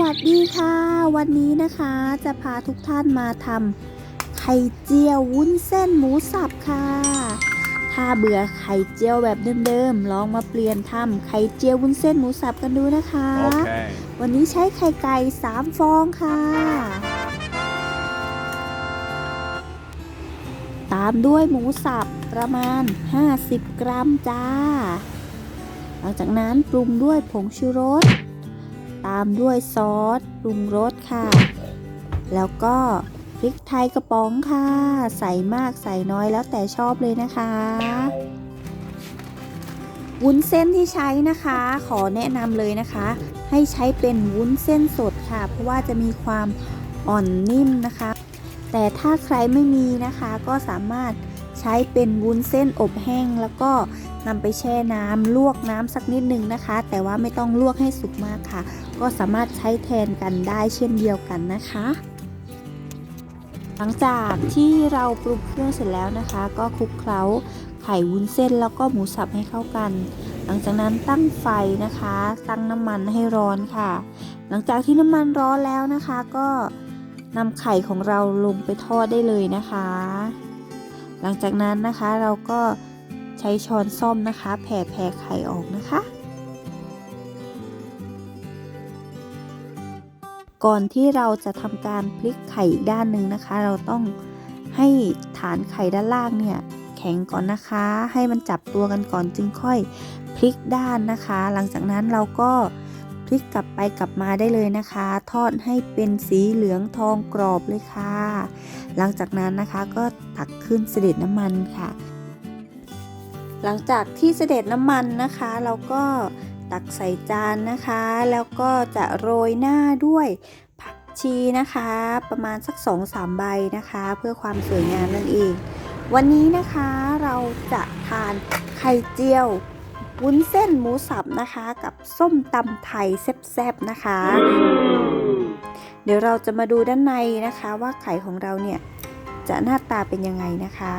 วัสดีค่ะ วันนี้นะคะจะพาทุกท่านมาทำไข่เจียววุ้นเส้นหมูสับค่ะ ถ้าเบื่อไข่เจียวแบบเดิมๆลองมาเปลี่ยนทำไข่เจียววุ้นเส้นหมูสับกันดูนะคะ Okay. วันนี้ใช้ไข่ไก่3ฟองค่ะ ตามด้วยหมูสับประมาณ 50 กรัมจ้า หลังจากนั้นปรุงด้วยผงชูรส ตามด้วยซอสปรุงรสค่ะ แล้วก็พริกไทยกระป๋องค่ะ ใส่มากใส่น้อยแล้วแต่ชอบเลยนะคะวุ้นเส้นที่ใช้นะคะ ขอแนะนำเลยนะคะ ให้ใช้เป็นวุ้นเส้นสดค่ะ เพราะว่าจะมีความอ่อนนิ่มนะคะ แต่ถ้าใครไม่มีนะคะก็สามารถ ใช้เป็นวุ้นเส้นอบแห้ง แล้วก็นำไปแช่น้ำลวกน้ำสักนิดนึงนะคะ แต่ว่าไม่ต้องลวกให้สุกมากค่ะ ก็สามารถใช้แทนกันได้เช่นเดียวกันนะคะ หลังจากที่เราปรุงเครื่องเสร็จแล้วนะคะ ก็คลุกเคล้าไข่วุ้นเส้นแล้วก็หมูสับให้เข้ากัน หลังจากนั้นตั้งไฟนะคะ ตั้งน้ำมันให้ร้อนค่ะ หลังจากที่น้ำมันร้อนแล้วนะคะ ก็นำไข่ของเราลงไปทอดได้เลยนะคะ หลังจากนั้นนะคะเราก็ใช้ช้อนส้อมนะคะ แผ่แผ่ไข่ออกนะคะ ก่อนที่เราจะทำการพลิกไข่อีกด้านหนึ่งนะคะ เราต้องให้ฐานไข่ด้านล่างเนี่ยแข็งก่อนนะคะ ให้มันจับตัวกันก่อนจึงค่อยพลิกด้านนะคะ หลังจากนั้นเราก็ ลิกกลับไปกลับมาได้เลยนะคะ ทอดให้เป็นสีเหลืองทองกรอบเลยค่ะ หลังจากนั้นนะคะก็ตักขึ้นเสด็จน้ำมันค่ะ หลังจากที่เสด็จน้ำมันนะคะ เราก็ตักใส่จานนะคะ แล้วก็จะโรยหน้าด้วยผักชีนะคะ ประมาณสัก2-3ใบนะคะ เพื่อความสวยงามนั่นเอง วันนี้นะคะเราจะทานไข่เจียว วุ้นเส้นหมูสับนะคะ กับส้มตำไทยแซ่บๆนะคะ เดี๋ยวเราจะมาดูด้านในนะคะว่าไข่ของเราเนี่ยจะหน้าตาเป็นยังไงนะคะ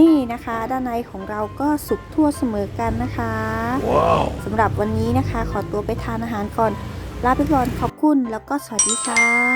นี่นะคะด้านในของเราก็สุกทั่วเสมอกันนะคะ Wow. สำหรับวันนี้นะคะ ขอตัวไปทานอาหารก่อนลาไปก่อนขอบคุณแล้วก็สวัสดีค่ะ